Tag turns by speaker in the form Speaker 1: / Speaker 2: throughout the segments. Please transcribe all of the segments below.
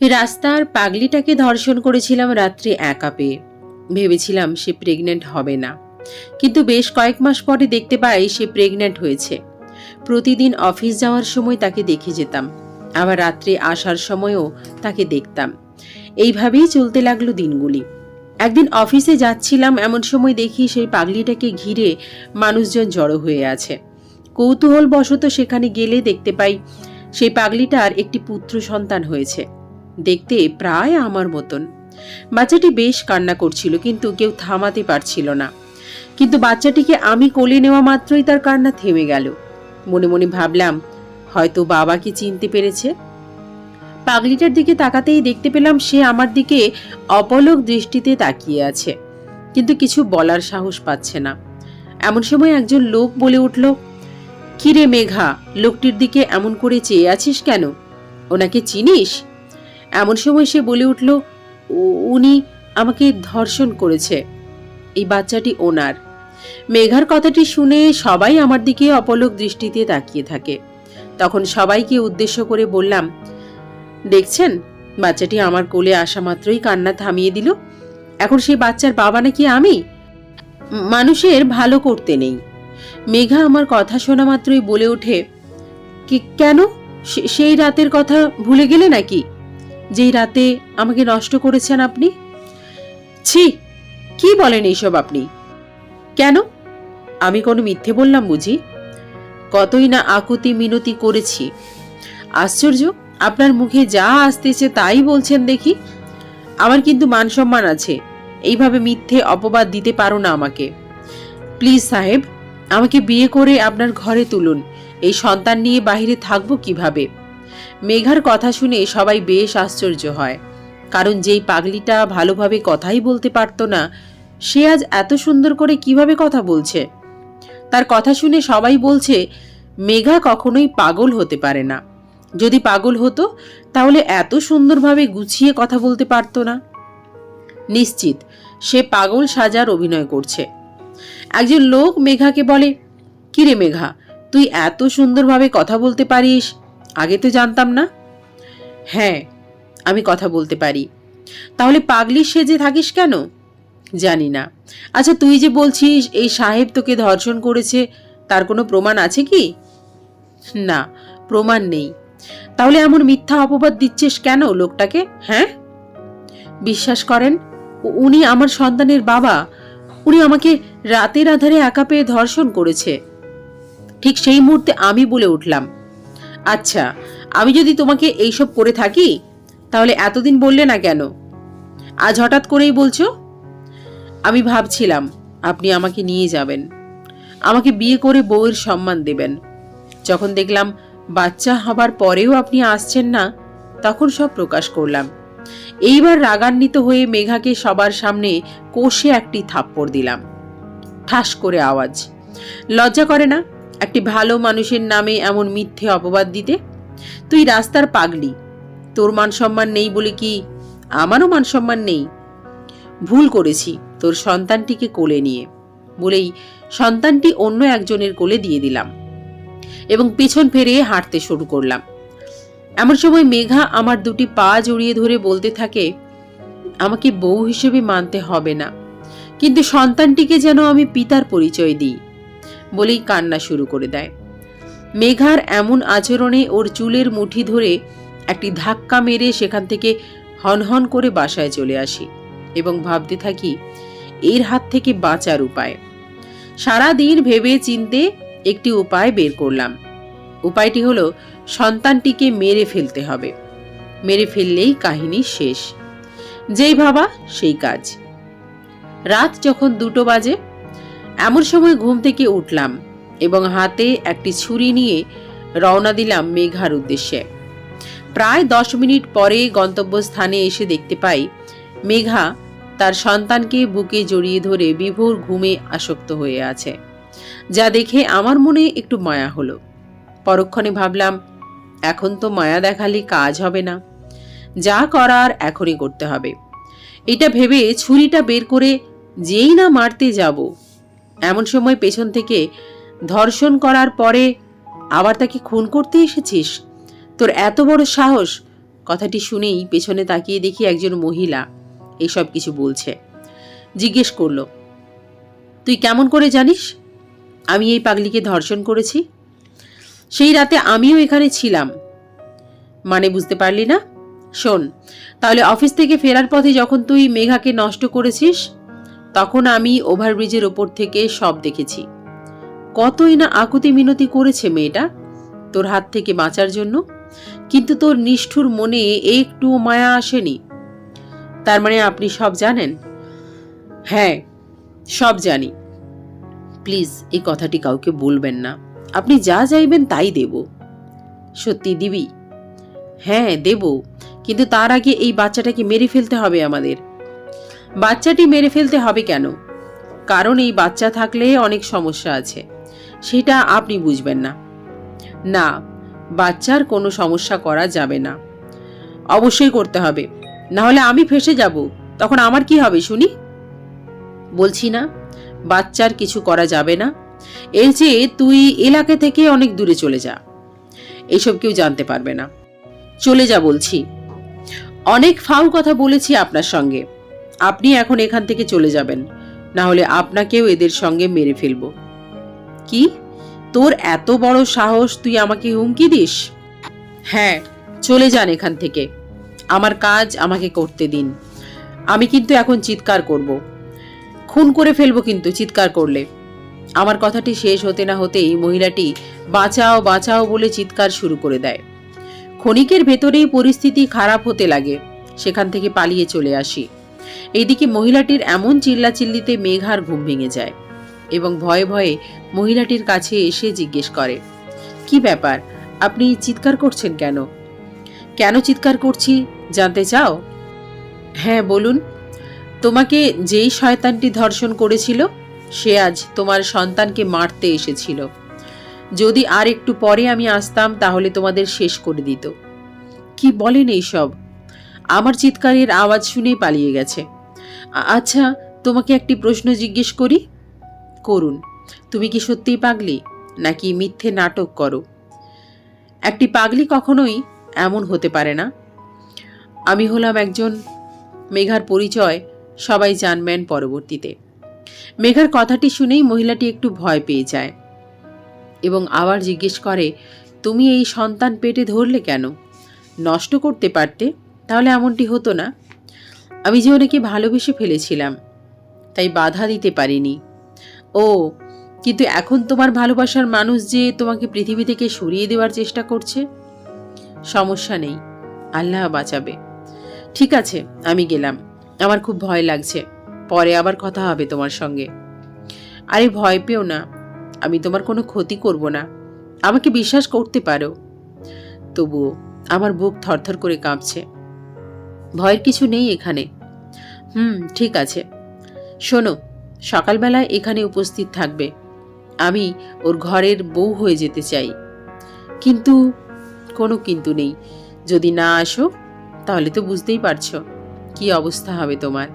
Speaker 1: রাস্তার পাগলিটাকে ধর্ষণ করেছিলাম রাত্রে একা পেয়ে ভেবেছিলাম সে প্রেগনেন্ট হবে না। কিন্তু বেশ কয়েক মাস পরে দেখতে পাই সে প্রেগনেন্ট হয়েছে। প্রতিদিন অফিস যাওয়ার সময় তাকে দেখে যেতাম। আবার রাত্রে আসার সময়ও তাকে দেখতাম। এইভাবেই চলতে লাগল দিনগুলি। একদিন অফিসে যাচ্ছিলাম, এমন সময় দেখি সেই পাগলিটাকে ঘিরে মানুষজন জড়ো হয়ে আছে। কৌতূহলবশত সেখানে গেলে দেখতে পাই, সেই পাগলিটার একটি পুত্র সন্তান হয়েছে। দেখতে প্রায় আমার মতন। বাচ্চাটি বেশ কান্না করছিল, কিন্তু কেউ থামাতে পারছিল না। কিন্তু বাচ্চাটিকে আমি কোলে নেওয়া মাত্রই তার কান্না থেমে গেল। মনে মনে ভাবলাম, হয়তো বাবাকে চিনতে পেরেছে? পাগলিটার দিকে তাকাতেই দেখতে পেলাম সে আমার দিকে অপলক দৃষ্টিতে তাকিয়ে আছে, কিন্তু কিছু বলার সাহস পাচ্ছে না। এমন সময় একজন লোক বলে উঠল, কিরে মেঘা, লোকটির দিকে এমন করে চেয়ে আছিস কেন? ওনাকে চিনিস? এমন সময় সে বলে উঠল উনি আমাকে ধর্ষণ করেছে। এই বাচ্চাটি ওনার। মেঘার কথাটি শুনে সবাই আমার দিকে অপলক দৃষ্টিতে তাকিয়ে থাকে। তখন সবাইকে উদ্দেশ্য করে বললাম, দেখছেন, বাচ্চাটি আমার কোলে আসা মাত্রই কান্না থামিয়ে দিল। এখন সেই বাচ্চার বাবা নাকি আমি? মানুষের ভালো করতে নেই। মেঘা আমার কথা শোনা মাত্রই বলে ওঠে, কি, কেন? সেই রাতের কথা ভুলে গেলে নাকি? যেই রাতে আমাকে নষ্ট করেছেন আপনি? ছি, কি বলেন এইসব আপনি? কেন? আমি কোনো মিথ্যে বললাম বুঝি? কতই না আকুতি মিনতি করেছি। আশ্চর্য, আপনার মুখে যা আসতেছে তাই বলছেন দেখি। আমার কিন্তু মান সম্মান আছে, এইভাবে মিথ্যে অপবাদ দিতে পারো না আমাকে। প্লিজ সাহেব, আমাকে বিয়ে করে আপনার ঘরে তুলুন। এই সন্তান নিয়ে বাইরে থাকব কীভাবে? মেঘার কথা শুনে সবাই বেশ আশ্চর্য হয়। কারণ যেই পাগলিটা ভালোভাবে কথাই বলতে পারতো না, সে আজ এত সুন্দর করে কীভাবে কথা বলছে? তার কথা শুনে সবাই বলছে, মেঘা কখনোই পাগল হতে পারে না। যদি পাগল হতো, তাহলে এত সুন্দরভাবে গুছিয়ে কথা বলতে পারতো না। নিশ্চিত, সে পাগল সাজার অভিনয় করছে। একজন লোক মেঘাকে বলে, কিরে মেঘা, তুই এত সুন্দরভাবে কথা বলতে পারিস আগে তো জানতাম না। হ্যাঁ আমি কথা বলতে পারি। তাহলে পাগলি সেজে থাকিস কেন? জানি না। আচ্ছা তুই যে বলছিস, এই সাহেব তোকে ধর্ষণ করেছে, তার কোনো প্রমাণ আছে কি? না, প্রমাণ নেই। তাহলে এমন মিথ্যা অপবাদ দিচ্ছিস কেন লোকটাকে হ্যাঁ? বিশ্বাস করেন উনি আমার সন্তানের বাবা। উনি আমাকে রাতের আধারে একা পেয়ে ধর্ষণ করেছে। ঠিক সেই মুহূর্তে আমি বলে উঠলাম। আচ্ছা আমি যদি তোমাকে এইসব করে থাকি, তাহলে এতদিন বললে না কেন? আজ হঠাৎ করেই বলছো? আমি ভাবছিলাম আপনি আমাকে নিয়ে যাবেন। আমাকে বিয়ে করে বউয়ের সম্মান দেবেন। যখন দেখলাম বাচ্চা হবার পরেও আপনি আসছেন না, তখন সব প্রকাশ করলাম। এইবার রাগান্বিত হয়ে মেঘাকে সবার সামনে কষে একটি থাপ্পড় দিলাম। ঠাস করে আওয়াজ। লজ্জা করে না? একটি ভালো মানুষের নামে এমন মিথ্যে অপবাদ দিতে? তুই রাস্তার পাগলি। তোর মান সম্মান নেই বলে কি আমারও মান সম্মান নেই? ভুল করেছি তোর সন্তানটিকে কোলে নিয়ে। বলেই সন্তানটি অন্য একজনের কোলে দিয়ে দিলাম এবং পেছন ফিরে হাঁটতে শুরু করলাম। এমন সময় মেঘা আমার দুটি পা জড়িয়ে ধরে বলতে থাকে, আমাকে বউ হিসেবে মানতে হবে না। কিন্তু সন্তানটিকে যেন আমি পিতার পরিচয় দিই। বলেই কান্না শুরু করে দেয়। মেঘার এমন আচরণে ওর চুলের মুঠি ধরে একটি ধাক্কা মেরে সেখান থেকে হনহন করে বাসায় চলে আসি এবং ভাবতে থাকি এর হাত থেকে বাঁচার উপায়। সারা দিন ভেবে চিনতে একটি উপায় বের করলাম। উপায়টি হলো সন্তানটিকে মেরে ফেলতে হবে। মেরে ফেললেই কাহিনী শেষ। যেই ভাবা সেই কাজ। রাত যখন দুটো বাজে এমন সময় ঘুম থেকে উঠলাম এবং হাতে একটি ছুরি নিয়ে রওনা দিলাম মেঘার উদ্দেশ্যে। প্রায় দশ মিনিট পরে গন্তব্যস্থানে এসে দেখতে পাই মেঘা তার সন্তানকে বুকে জড়িয়ে ধরে বিভোর ঘুমে আসক্ত হয়ে আছে, যা দেখে আমার মনে একটু মায়া হলো। পরক্ষণে ভাবলাম, এখন তো মায়া দেখালে কাজ হবে না। যা করার এখনই করতে হবে। এটা ভেবে ছুরিটা বের করে যেই না মারতে যাব এমন সময় পেছন থেকে ধর্ষণ করার পরে আবার তাকে খুন করতে এসেছিস? তোর এত বড় সাহস। কথাটি শুনেই পেছনে তাকিয়ে দেখি একজন মহিলা এসব কিছু বলছে। জিজ্ঞেস করল, তুই কেমন করে জানিস আমি এই পাগলিকে ধর্ষণ করেছি? সেই রাতে আমিও এখানে ছিলাম। মানে বুঝতে পারলি না? শোন, তাহলে অফিস থেকে ফেরার পথে যখন তুই মেঘাকে নষ্ট করেছিস তখন আমি ওভারব্রিজের ওপর থেকে সব দেখেছি। কতই না আকুতি মিনতি করেছে মেয়েটা, তোর হাত থেকে বাঁচার জন্য। কিন্তু তোর নিষ্ঠুর মনে একটু মায়া আসেনি। তার মানে আপনি সব জানেন? হ্যাঁ সব জানি। প্লিজ, এই কথাটি কাউকে বলবেন না। আপনি যা চাইবেন তাই দেব। সত্যি, দিবি? হ্যাঁ দেব। কিন্তু তার আগে এই বাচ্চাটাকে মেরে ফেলতে হবে আমাদের। বাচ্চাটি মেরে ফেলতে হবে কেন? কারণ এই বাচ্চা থাকলে অনেক সমস্যা আছে। সেটা আপনি বুঝবেন না। না, বাচ্চার কোনো সমস্যা করা যাবে না। অবশ্যই করতে হবে। না হলে আমি ফেসে যাব। তখন আমার কি হবে শুনি? বলছি না, বাচ্চার কিছু করা যাবে না। এর চেয়ে তুই এলাকা থেকে অনেক দূরে চলে যা। এইসব কেউ জানতে পারবে না। চলে যা বলছি। অনেক ফাউল কথা বলেছি আপনার সঙ্গে। আপনি এখন এখান থেকে চলে যাবেন। না হলে আপনাকেও এদের সঙ্গে মেরে ফেলব। কি? তোর এত বড় সাহস, তুই আমাকে হুমকি দিস? হ্যাঁ চলে যান এখান থেকে। আমার কাজ আমাকে করতে দিন। আমি কিন্তু এখন চিৎকার করব। খুন করে ফেলব কিন্তু, চিৎকার করলে। আমার কথাটি শেষ হতে না হতেই মহিলাটি বাঁচাও বাঁচাও বলে চিৎকার শুরু করে দেয়। ক্ষণিকের ভেতরেই পরিস্থিতি খারাপ হতে লাগে। সেখান থেকে পালিয়ে চলে আসি। এইদিকে মহিলাটির এমন চিল্লাচিল্লিতে মেঘার ঘুম ভেঙে যায় এবং ভয়ে ভয়ে মহিলাটির কাছে এসে জিজ্ঞেস করে, কি ব্যাপার? আপনি চিৎকার করছেন কেন? কেন চিৎকার করছি? জানতে চাও? হ্যাঁ বলুন। তোমাকে যেই শয়তানটি ধর্ষণ করেছিল, সে আজ তোমার সন্তানকে মারতে এসেছিল। যদি আর একটু পরে আমি আসতাম, তাহলে তোমাদের শেষ করে দিত। কি বলেন এইসব? আমার চিৎকারের আওয়াজ শুনেই পালিয়ে গেছে। আচ্ছা তোমাকে একটি প্রশ্ন জিজ্ঞেস করি? করুন। তুমি কি সত্যিই পাগলি, নাকি মিথ্যে নাটক করো? একটি পাগলি কখনোই এমন হতে পারে না। আমি হলাম একজন মেঘার পরিচয়, সবাই জানবেন পরবর্তীতে। মেঘার কথাটি শুনেই মহিলাটি একটু ভয় পেয়ে যায় এবং আবার জিজ্ঞেস করে, তুমি এই সন্তান পেটে ধরলে কেন? নষ্ট করতে পারতে? তাহলে এমনটি হতো না। আমি যে ওনাকে ভালোবেসে ফেলেছিলাম, তাই বাধা দিতে পারিনি। ও, কিন্তু এখন তোমার ভালোবাসার মানুষ যে তোমাকে পৃথিবী থেকে সরিয়ে দেওয়ার চেষ্টা করছে? সমস্যা নেই, আল্লাহ বাঁচাবে। ঠিক আছে, আমি গেলাম। আমার খুব ভয় লাগছে। পরে আবার কথা হবে তোমার সঙ্গে। আরে ভয় পেও না, আমি তোমার কোনো ক্ষতি করব না। আমাকে বিশ্বাস করতে পারো। তবুও আমার বুক থরথর করে কাঁপছে। ভয়ের কিছু নেই এখানে। হুম, ঠিক আছে। শোনো সকালবেলায় এখানে উপস্থিত থাকবে। আমি ওর ঘরের বউ হয়ে যেতে চাই। কিন্তু, কোনো কিন্তু নেই। যদি না আসো, তাহলে তো বুঝতেই পারছ কি অবস্থা হবে তোমার।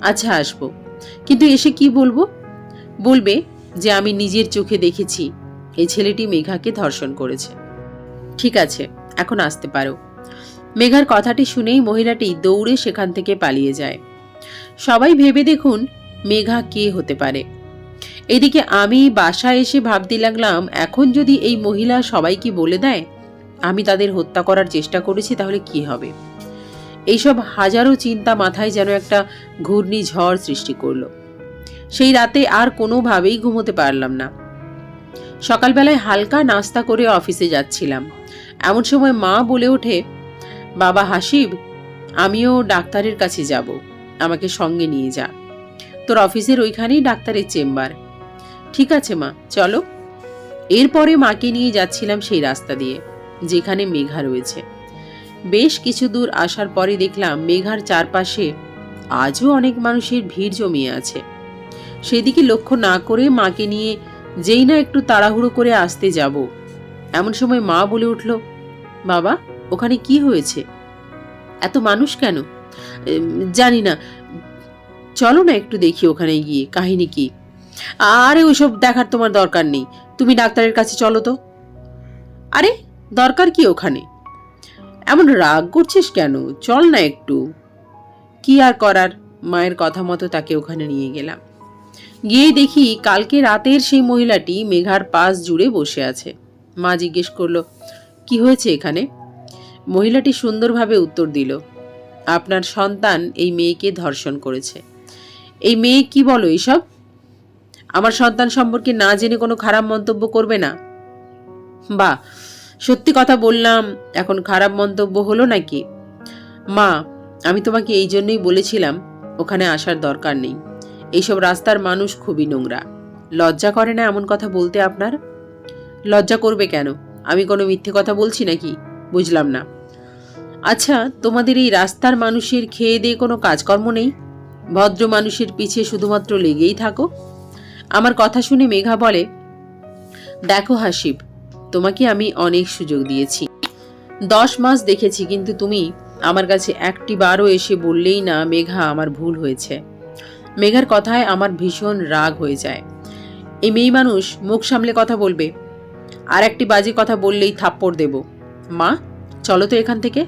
Speaker 1: আচ্ছা আসব। কিন্তু এসে কি বলব? বলবে যে আমি নিজের চোখে দেখেছি। এই ছেলেটি মেঘাকে ধর্ষণ করেছে। ঠিক আছে, এখন আসতে পারো। মেঘার কথাটি শুনেই মহিলাটি দৌড়ে সেখান থেকে পালিয়ে যায়। সবাই ভেবে দেখুন মেঘা কে হতে পারে। এদিকে আমি বাসায় এসে ভাবতে লাগলাম, এখন যদি এই মহিলা সবাইকে বলে দেয়, আমি তাদের হত্যা করার চেষ্টা করেছি, তাহলে কি হবে? এইসব হাজারো চিন্তা মাথায় যেন একটা ঘূর্ণিঝড় সৃষ্টি করল। সেই রাতে আর কোনোভাবেই ঘুমোতে পারলাম না। সকালবেলায় হালকা নাস্তা করে অফিসে যাচ্ছিলাম। এমন সময় মা বলে ওঠে বাবা হাসিব, আমিও ডাক্তারের কাছে যাব, আমাকে সঙ্গে নিয়ে যা। তোর অফিসের ওইখানেই ডাক্তারের চেম্বার। ঠিক আছে মা, চলো। এরপরে মাকে নিয়ে যাচ্ছিলাম সেই রাস্তা দিয়ে, যেখানে মেঘা রয়েছে। বেশ কিছু দূর আসার পরে দেখলাম মেঘার চারপাশে আজও অনেক মানুষের ভিড় জমিয়ে আছে। সেদিকে লক্ষ্য না করে মাকে নিয়ে যেই না একটু তাড়াহুড়ো করে আসতে যাব, এমন সময় মা বলে উঠল, বাবা ওখানে কি হয়েছে? এত মানুষ কেন? জানি না। চলো না একটু দেখি ওখানে গিয়ে, কাহিনী কি? আরে, ওইসব দেখার তোমার দরকার নেই। তুমি ডাক্তারের কাছে চলো তো। আরে, দরকার কি ওখানে? এমন রাগ করছিস কেন? চল না একটু। কি আর করার? মায়ের কথা মতো তাকে ওখানে নিয়ে গেলাম। গিয়ে দেখি কালকে রাতের সেই মহিলাটি মেঘার পাশ জুড়ে বসে আছে। মা জিজ্ঞেস করল, কি হয়েছে এখানে? মহিলাটি সুন্দরভাবে উত্তর দিল, আপনার সন্তান এই মেয়েকে ধর্ষণ করেছে। এই মেয়ে কি বলো এইসব আমার সন্তান সম্পর্কে না জেনে কোনো খারাপ মন্তব্য করবে না? বা সত্যি কথা বললাম, এখন খারাপ মন্তব্য হলো নাকি? মা, আমি তোমাকে এই জন্যই বলেছিলাম, ওখানে আসার দরকার নেই। এইসব রাস্তার মানুষ খুবই নোংরা। লজ্জা করে না এমন কথা বলতে আপনার? লজ্জা করবে কেন? আমি কোনো মিথ্যে কথা বলছি নাকি? বুঝলাম না। আচ্ছা তোমাদের এই রাস্তার মানুষের খেয়ে দিয়ে কোনো কাজকর্ম নেই? ভদ্র মানুষের পিছে শুধুমাত্র লেগেই থাকো। আমার কথা শুনে মেঘা বলে, দেখো হাসিব, তোমাকে আমি অনেক সুযোগ দিয়েছি। দশ মাস দেখেছি, কিন্তু তুমি আমার কাছে একটি বারও এসে বললেই না মেঘা আমার ভুল হয়েছে। মেঘার কথায় আমার ভীষণ রাগ হয়ে যায়। এই মেয়ে মানুষ মুখ সামলে কথা বলবে। আর একটি বাজে কথা বললেই থাপ্পড় দেব। মা, চলো তো এখান থেকে।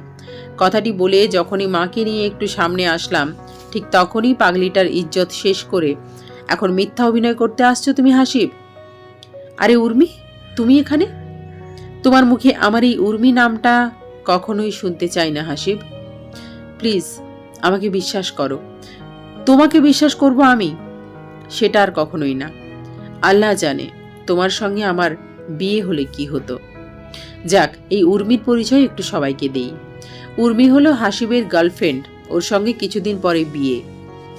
Speaker 1: কথাটি বলে যখনই মাকে নিয়ে একটু সামনে আসলাম, ঠিক তখনই পাগলিটার ইজ্জত শেষ করে, এখন মিথ্যা অভিনয় করতে আসছো তুমি, হাসিব? আরে উর্মি, তুমি এখানে? তোমার মুখে আমার এই উর্মি নামটা কখনোই শুনতে চাই না, হাসিব। প্লিজ, আমাকে বিশ্বাস করো। তোমাকে বিশ্বাস করব আমি, সেটা আর কখনোই না। আল্লাহ জানে, তোমার সঙ্গে আমার বিয়ে হলে কি হতো। যাক, এই উর্মির পরিচয় একটু সবাইকে দেই। উর্মি হলো হাসিবের গার্লফ্রেন্ড ওর সঙ্গে কিছুদিন পরে বিয়ে।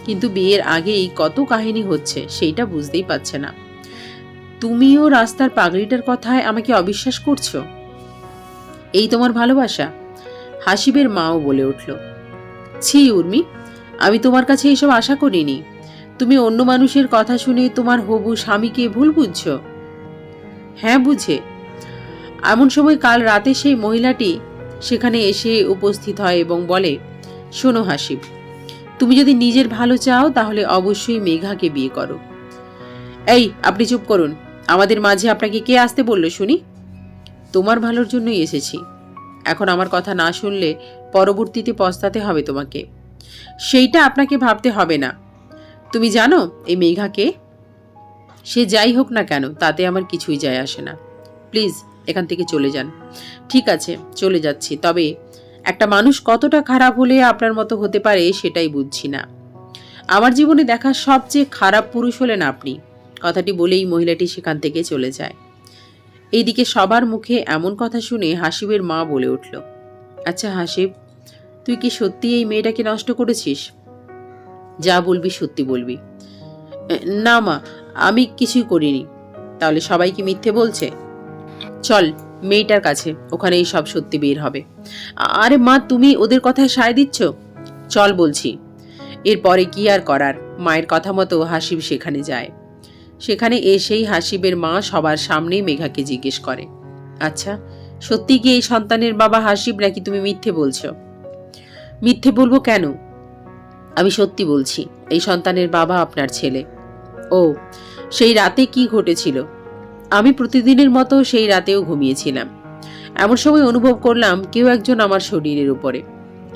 Speaker 1: কিন্তু বিয়ের আগেই কত কাহিনী হচ্ছে সেইটা বুঝতেই পারছে না। তুমিও রাস্তার পাগড়িটার কথায় আমাকে অবিশ্বাস করছ? এই তোমার ভালোবাসা? হাসিবের মাও বলে উঠল। ছি উর্মি, আমি তোমার কাছে এইসব আশা করিনি। তুমি অন্য মানুষের কথা শুনে তোমার হবু স্বামীকে ভুল বুঝছ? হ্যাঁ বুঝে। এমন সময় কাল রাতে সেই মহিলাটি সেখানে এসে উপস্থিত হয় এবং বলে, শোনো হাসিব তুমি যদি নিজের ভালো চাও তাহলে অবশ্যই মেঘাকে বিয়ে করো। এই, আপনি চুপ করুন। আমাদের মাঝে আপনাকে কে আসতে বলল শুনি? তোমার ভালোর জন্যই এসেছি। এখন আমার কথা না শুনলে পরবর্তীতে পস্তাতে হবে তোমাকে। সেইটা আপনাকে ভাবতে হবে না। তুমি জানো এই মেঘাকে? সে যাই হোক না কেন, তাতে আমার কিছুই যায় আসে না। প্লিজ এখান থেকে চলে যান। ঠিক আছে, চলে যাচ্ছি। তবে একটা মানুষ কতটা খারাপ হলে আপনার মতো হতে পারে সেটাই বুঝছি না। আমার জীবনে দেখা সবচেয়ে খারাপ পুরুষ হলেন আপনি। কথাটি বলেই মহিলাটি সেখান থেকে চলে যায়। এইদিকে সবার মুখে এমন কথা শুনে হাসিবের মা বলে উঠল আচ্ছা হাসিব, তুই কি সত্যি এই মেয়েটাকে নষ্ট করেছিস? যা বলবি সত্যি বলবি। না মা, আমি কিছুই করিনি। তাহলে সবাই কি মিথ্যে বলছে? চল, মেয়েটার কাছে, ওখানেই সব সত্যি বের হবে। আরে মা, তুমি ওদের কথায় সায় দিচ্ছ? চল বলছি। এরপরে কি আর করার, মায়ের কথা মতো হাসিব সেখানে যায়। সেখানে এসেই হাসিবের মা সবার সামনেই মেঘাকে জিজ্ঞেস করে। আচ্ছা সত্যি কি এই সন্তানের বাবা হাসিব নাকি তুমি মিথ্যে বলছো? মিথ্যে বলব কেন? আমি সত্যি বলছি, এই সন্তানের বাবা আপনার ছেলে। ও, সেই রাতে কি ঘটেছিল? আমি প্রতিদিনের মতো সেই রাতেও ঘুমিয়েছিলাম। এমন সময় অনুভব করলাম কেউ একজন আমার শরীরের উপরে।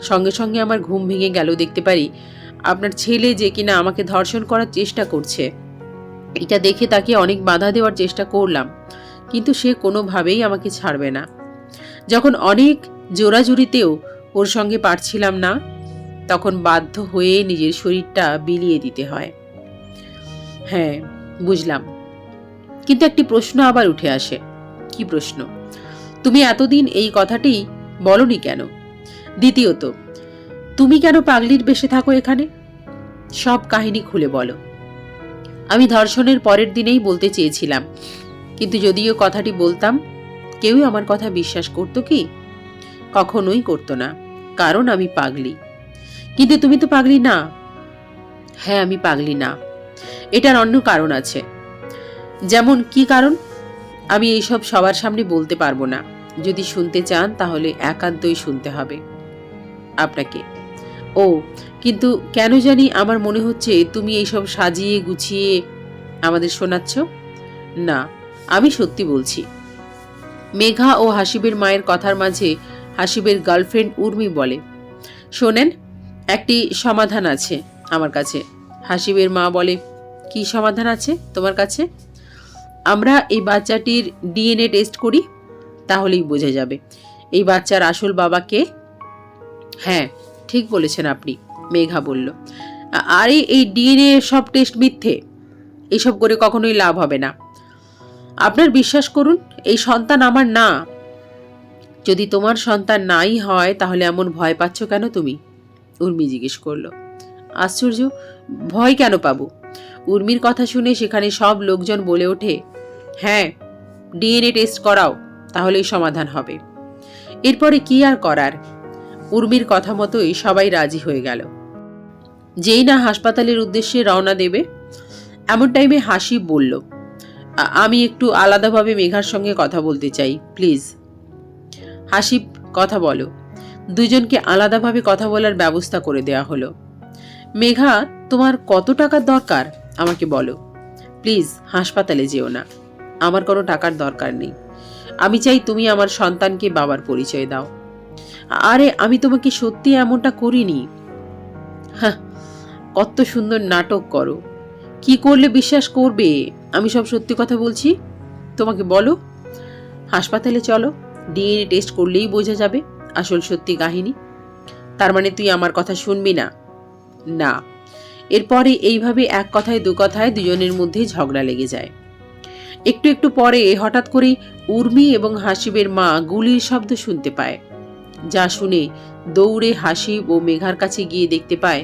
Speaker 1: সঙ্গে সঙ্গে আমার ঘুম ভেঙে গেল, দেখতে পারি আপনার ছেলে যে কিনা আমাকে ধর্ষণ করার চেষ্টা করছে। এটা দেখে তাকে অনেক বাধা দেওয়ার চেষ্টা করলাম, কিন্তু সে কোনোভাবেই আমাকে ছাড়বে না। যখন অনেক জোরাজুরিতেও ওর সঙ্গে পারছিলাম না, তখন বাধ্য হয়ে নিজের শরীরটা বিলিয়ে দিতে হয়। হ্যাঁ বুঝলাম। কিন্তু একটি প্রশ্ন আবার উঠে আসে। কি প্রশ্ন? তুমি এতদিন এই কথাটি বলনি কেন? দ্বিতীয়ত, তুমি কেন পাগলির বেশে থাকো এখানে? সব কাহিনী খুলে বলো। আমি ধর্ষণের পরের দিনেই বলতে চেয়েছিলাম, কিন্তু যদিও কথাটি বলতাম, কেউই আমার কথা বিশ্বাস করতো কি? কখনোই করতো না, কারণ আমি পাগলি। কিন্তু তুমি তো পাগলি না। হ্যাঁ আমি পাগলি না। এটার অন্য কারণ আছে। যেমন কি কারণ? আমি এইসব সবার সামনে বলতে পারব না। যদি শুনতে চান, তাহলে একান্তই শুনতে হবে। আপনাকে। ও, কিন্তু কেন জানি আমার মনে হচ্ছে তুমি এইসব সাজিয়ে গুছিয়ে আমাদের শোনাচ্ছ? না, আমি সত্যি বলছি। মেঘা ও হাসিবের মায়ের কথার মাঝে হাসিবের গার্লফ্রেন্ড উর্মি বলে, শোনেন, একটি সমাধান আছে আমার কাছে। হাসিবের মা বলে, কি সমাধান আছে তোমার কাছে? আমরা এই বাচ্চাটির ডিএনএ টেস্ট করি, তাহলেই বোঝা যাবে। এই বাচ্চার আসল বাবাকে হ্যাঁ ঠিক বলেছেন আপনি, মেঘা বলল। আরে, এই ডিএনএ সব টেস্ট মিথ্যে, এসব করে কখনোই লাভ হবে না। আপনার বিশ্বাস করুন, এই সন্তান আমার না। যদি তোমার সন্তান নাই হয়, তাহলে এমন ভয় পাচ্ছ কেন তুমি? উর্মি জিজ্ঞেস করল। আশ্চর্য, ভয় কেন পাবো? উর্মির কথা শুনে সেখানে সব লোকজন বলে ওঠে হ্যাঁ ডিএনএ টেস্ট করাও, তাহলেই সমাধান হবে। এরপরে কি আর করার? উর্মির কথা মতোই সবাই রাজি হয়ে গেল। যেই না হাসপাতালের উদ্দেশ্যে রওনা দেবে, এমন টাইমে হাসি বলল আমি একটু আলাদাভাবে মেঘার সঙ্গে কথা বলতে চাই, প্লিজ। হাসিব কথা বলো, দুজনকে আলাদাভাবে কথা বলার ব্যবস্থা করে দেওয়া হলো। মেঘা, তোমার কত টাকার দরকার? আমাকে বলো। প্লিজ, হাসপাতালে যেও না। আমার কোনো টাকার দরকার নেই। আমি চাই তুমি আমার সন্তানকে বাবার পরিচয় দাও। আরে, আমি তোমাকে সত্যি এমনটা করিনি। হ্যাঁ কত সুন্দর নাটক করো। কি করলে বিশ্বাস করবে? আমি সব সত্যি কথা বলছি? তোমাকে বলো। হাসপাতালে চলো। ডিএনএ টেস্ট করলেই বোঝা যাবে আসল সত্যি কাহিনী। তার মানে তুই আমার কথা শুনবি না? না। এরপরে এইভাবে এক কথায়, দু কথায় দুজনের মধ্যে ঝগড়া লেগে যায়। একটু একটু পরে হঠাৎ করে উর্মি এবং হাসিবের মা গুলির শব্দ শুনতে পায়। যা শুনে দৌড়ে হাসিব ও মেঘার কাছে গিয়ে দেখতে পায়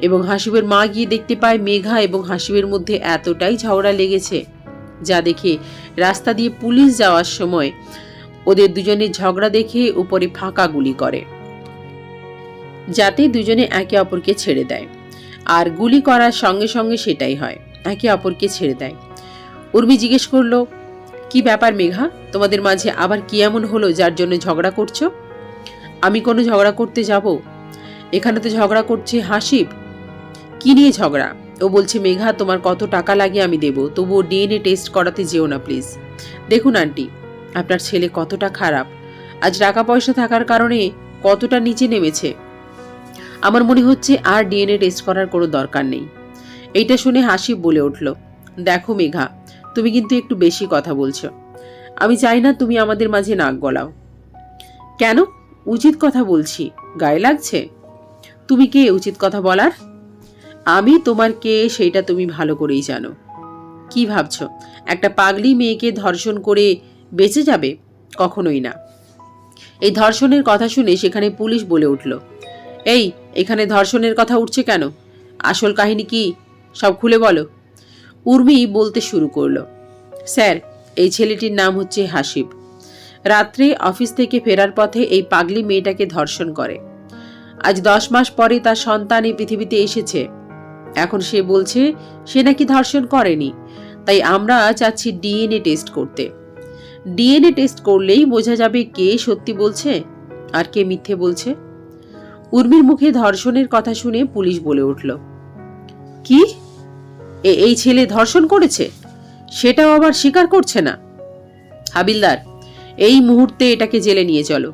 Speaker 1: এবং হাসিবের মা গিয়ে দেখতে পায় মেঘা এবং হাসিবের মধ্যে এতটাই ঝগড়া লেগেছে যা দেখে রাস্তা দিয়ে পুলিশ যাওয়ার সময় ওদের দুজনের ঝগড়া দেখে উপরে ফাঁকা গুলি করে, যাতে দুজনে একে অপরকে ছেড়ে দেয়। আর গুলি করার সঙ্গে সঙ্গে সেটাই হয়, একে অপরকে ছেড়ে দেয়। উর্মি জিজ্ঞেস করল, কি ব্যাপার মেঘা? তোমাদের মাঝে আবার কি এমন হলো যার জন্য ঝগড়া করছ? আমি কোনো ঝগড়া করতে যাব। এখানে তো ঝগড়া করছে হাসিব। কি নিয়ে ঝগড়া? ও বলছে, মেঘা, তোমার কত টাকা লাগে আমি দেব। তবুও ডিএনএ টেস্ট করাতে যেও না, প্লিজ। দেখুন, আন্টি, আপনার ছেলে কতটা খারাপ। আজ টাকা পয়সা থাকার কারণে কতটা নিচে নেমেছে। আমার মনে হচ্ছে আর ডিএনএ টেস্ট করার কোনো দরকার নেই। এইটা শুনে হাসি বলে উঠল, দেখো মেঘা তুমি কিন্তু একটু বেশি কথা বলছো। আমি চাই না তুমি আমাদের মাঝে নাক গলাও। কেন? উচিত কথা বলছি। গায়ে লাগছে? তুমি কে উচিত কথা বলার? আমি তোমার কে সেইটা তুমি ভালো করেই জানো। কি ভাবছ? একটা পাগলি মেয়েকে ধর্ষণ করে বেঁচে যাবে? কখনোই না। এই ধর্ষণের কথা শুনে সেখানে পুলিশ বলে উঠল। এই, এখানে ধর্ষণের কথা উঠছে কেন? আসল কাহিনী কি? সব খুলে বলো। উর্মি বলতে শুরু করল, স্যার, এই ছেলেটির নাম হচ্ছে হাসিব। রাত্রে অফিস থেকে ফেরার পথে এই পাগলি মেয়েটাকে ধর্ষণ করে। আজ দশ মাস পরে তার সন্তান এই পৃথিবীতে এসেছে। এখন সে বলছে, সে নাকি ধর্ষণ করেনি। তাই আমরা চাচ্ছি ডিএনএ টেস্ট করতে। ডিএনএ টেস্ট করলেই বোঝা যাবে কে সত্যি বলছে আর কে মিথ্যে বলছে। উর্মির মুখে ধর্ষণের কথা শুনে পুলিশ বলে উঠল, কি? এই ছেলে ধর্ষণ করেছে? সেটাও আবার স্বীকার করছে না। হাবিলদার, এই মুহূর্তে এটাকে জেলে নিয়ে চলো।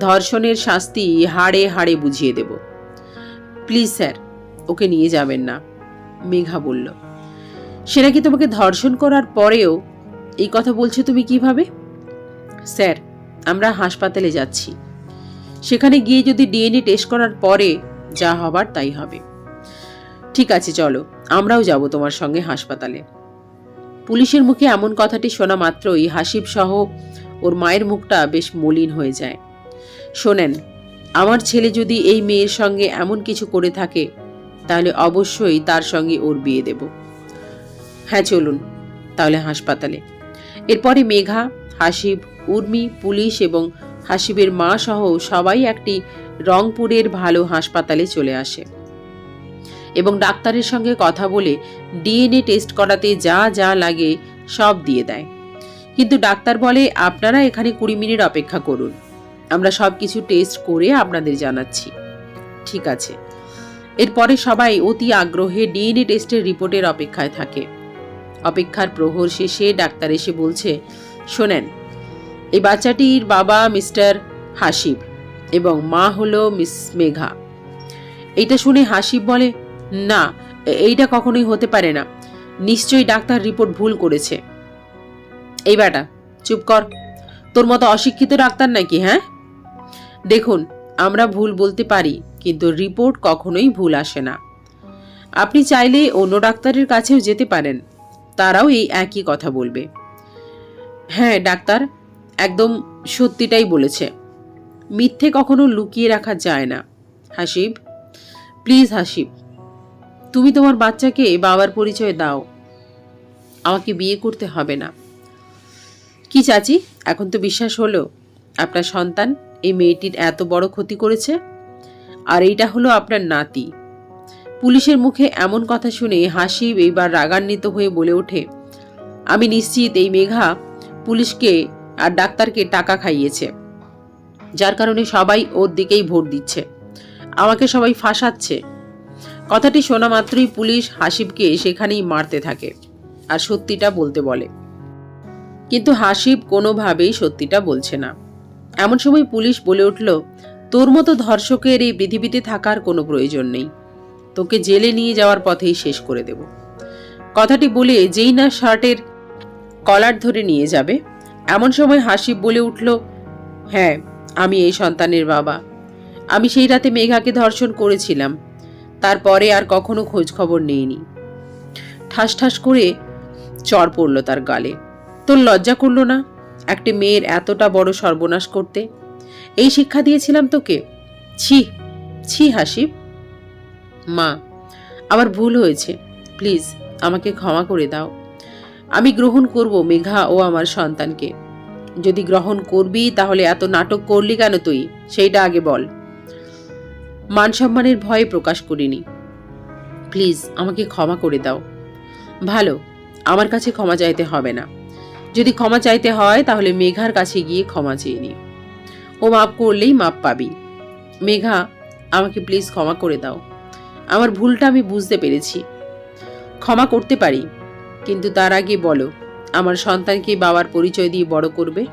Speaker 1: ধর্ষণের শাস্তি হাড়ে হাড়ে বুঝিয়ে দেব। প্লিজ স্যার, ওকে নিয়ে যাবেন না, মেঘা বলল। সে নাকি তোমাকে ধর্ষণ করার পরেও এই কথা বলছো তুমি কীভাবে? স্যার, আমরা হাসপাতালে যাচ্ছি। সেখানে গিয়ে যদি ডিএনএ টেস্ট করার পরে যা হবার তাই হবে। ঠিক আছে, চলো। আমরাও যাব তোমার সঙ্গে হাসপাতালে। পুলিশের মুখে এমন কথাটি শোনা মাত্রই হাসিব সহ ওর মায়ের মুখটা বেশ মলিন হয়ে যায়। শোনেন, আমার ছেলে যদি এই মেয়ের সঙ্গে এমন কিছু করে থাকে, তাহলে অবশ্যই তার সঙ্গে ওর বিয়ে দেব। হ্যাঁ চলুন, তাহলে হাসপাতালে। এরপরে মেঘা, হাসিব, উর্মি, পুলিশ এবং হাসিবের মা সহ সবাই একটি রংপুরের ভালো হাসপাতালে চলে আসে। এবং ডাক্তারের সঙ্গে কথা বলে ডিএনএ টেস্ট করাতে যা যা লাগে সব দিয়ে দেয়। কিন্তু ডাক্তার বলে, আপনারা এখানে কুড়ি মিনিট অপেক্ষা করুন। আমরা সব কিছু টেস্ট করে আপনাদের জানাচ্ছি। ঠিক আছে। এরপরে সবাই অতি আগ্রহে ডিএনএ টেস্টের রিপোর্টের অপেক্ষায় থাকে। অপেক্ষার প্রহর শেষে ডাক্তার এসে বলছে, শোনেন, এই বাচ্চাটির বাবা মিস্টার হাসিব এবং মা হলো মিস মেঘা। এইটা শুনে হাসিব বলে না, এইটা কখনোই হতে পারে না। নিশ্চয়ই ডাক্তার রিপোর্ট ভুল করেছে। এই বেটা, চুপ কর। তোর মতো অশিক্ষিত ডাক্তার নাকি হ্যাঁ? দেখুন, আমরা ভুল বলতে পারি, কিন্তু রিপোর্ট কখনোই ভুল আসে না। আপনি চাইলে অন্য ডাক্তারের কাছেও যেতে পারেন। তারাও এই একই কথা বলবে। হ্যাঁ ডাক্তার, একদম সত্যিটাই বলেছে। মিথ্যে কখনো লুকিয়ে রাখা যায় না। হাসিব? প্লিজ হাসিব। তুমি তোমার বাচ্চাকে বাবার পরিচয় দাও। আমাকে বিয়ে করতে হবে না। কি চাচি? এখন তো বিশ্বাস হলো, আপনার সন্তান এই মেয়েটির এত বড় ক্ষতি করেছে? আর এইটা হলো আপনার নাতি। পুলিশের মুখে এমন কথা শুনে হাসিব এইবার রাগান্বিত হয়ে বলে ওঠে, আমি নিশ্চিত এই মেঘা পুলিশকে আর ডাক্তারকে টাকা খাইয়েছে, যার কারণে সবাই ওর দিকেই ভোট দিচ্ছে। আমাকে সবাই ফাঁসাচ্ছে। কথাটি শোনা মাত্রই পুলিশ হাসিবকে সেখানেই মারতে থাকে আর সত্যিটা বলতে বলে। কিন্তু হাসিব কোনোভাবেই সত্যিটা বলছে না। এমন সময় পুলিশ বলে উঠল, তোর মতো ধর্ষকের এই পৃথিবীতে থাকার কোনো প্রয়োজন নেই। তোকে জেলে নিয়ে যাওয়ার পথেই শেষ করে দেব। কথাটি বলে যেই না শার্টের কলার ধরে নিয়ে যাবে। এমন সময় হাসিব বলে উঠল হ্যাঁ আমি এই সন্তানের বাবা। আমি সেই রাতে মেঘাকে ধর্ষণ করেছিলাম। তারপরে আর কখনো খোঁজ খবর নেইনি। ঠাস ঠাস করে চর পড়ল তার গালে। তোর লজ্জা করল না? একটি মেয়ের এতটা বড় সর্বনাশ করতে। এই শিক্ষা দিয়েছিলাম তোকে? ছি ছি হাসিব। মা, আমার ভুল হয়েছে। প্লিজ, আমাকে ক্ষমা করে দাও। আমি গ্রহণ করব মেঘা ও আমার সন্তানকে। যদি গ্রহণ করবি তাহলে এত নাটক করলি কেন তুই? সেইটা আগে বল। মান সম্মানের ভয়ে প্রকাশ করিনি। প্লিজ, আমাকে ক্ষমা করে দাও। ভালো, আমার কাছে ক্ষমা চাইতে হবে না। যদি ক্ষমা চাইতে হয়, তাহলে মেঘার কাছে গিয়ে ক্ষমা চেয়ে নি। ও মাপ করলেই মাপ পাবি। মেঘা, আমাকে প্লিজ ক্ষমা করে দাও। আমার ভুলটা আমি বুঝতে পেরেছি। ক্ষমা করতে পারি, কিন্তু তার আগে বলো, আমার সন্তানকে বাবার পরিচয় দিয়ে বড় করবে?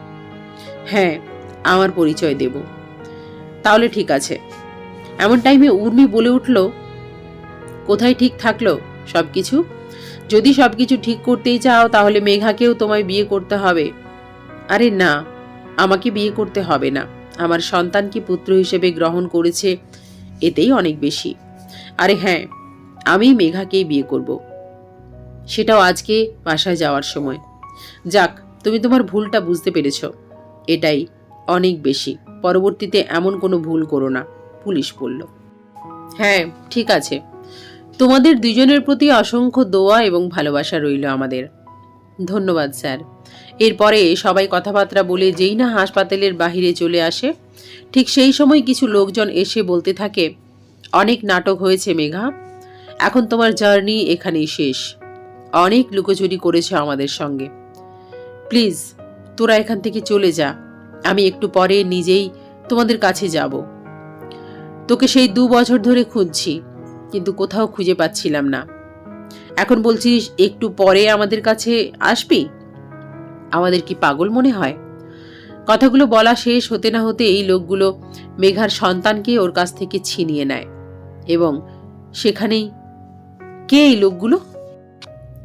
Speaker 1: হ্যাঁ আমার পরিচয় দেব। তাহলে ঠিক আছে। এমন টাইমে উর্মি বলে উঠল, কোথায় ঠিক থাকল সব কিছু যদি সব কিছু ঠিক করতেই চাও, তাহলে মেঘাকেও তোমায় বিয়ে করতে হবে। আরে না, আমাকে বিয়ে করতে হবে না। আমার সন্তানকে পুত্র হিসেবে গ্রহণ করেছে এতেই অনেক বেশি। আরে হ্যাঁ আমি মেঘাকেই বিয়ে করব। সেটাও আজকে বাসায় যাওয়ার সময়। যাক, তুমি তোমার ভুলটা বুঝতে পেরেছ। এটাই অনেক বেশি। পরবর্তীতে এমন কোনো ভুল করো না। পুলিশ বলল। হ্যাঁ ঠিক আছে। তোমাদের দুজনের প্রতি অসংখ্য দোয়া এবং ভালোবাসা রইল আমাদের। ধন্যবাদ, স্যার। এরপরে সবাই কথাবার্তা বলে যেই না হাসপাতালের বাহিরে চলে আসে, ঠিক সেই সময় কিছু লোকজন এসে বলতে থাকে, অনেক নাটক হয়েছে, মেঘা। এখন তোমার জার্নি এখানেই শেষ। অনেক লুকোচুরি করেছে আমাদের সঙ্গে। প্লিজ, তোরা এখান থেকে চলে যা। আমি একটু পরে নিজেই তোমাদের কাছে যাব। তোকে সেই দু বছর ধরে খুঁজছি, কিন্তু কোথাও খুঁজে পাচ্ছিলাম না। এখন বলছিস, একটু পরে আমাদের কাছে আসবি? আমাদের কি পাগল মনে হয়? কথাগুলো বলা শেষ হতে না হতে এই লোকগুলো মেঘার সন্তানকে ওর কাছ থেকে ছিনিয়ে নেয় এবং সেখানেই কে এই লোকগুলো?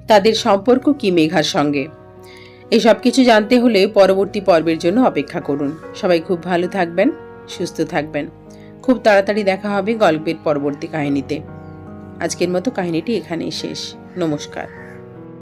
Speaker 1: তাদের সম্পর্ক কি মেঘার সঙ্গে? এসব কিছু জানতে হলে পরবর্তী পর্বের জন্য অপেক্ষা করুন। সবাই খুব ভালো থাকবেন, সুস্থ থাকবেন। খুব তাড়াতাড়ি দেখা হবে গল্পের পরবর্তী কাহিনীতে। আজকের মতো কাহিনীটি এখানেই শেষ। নমস্কার।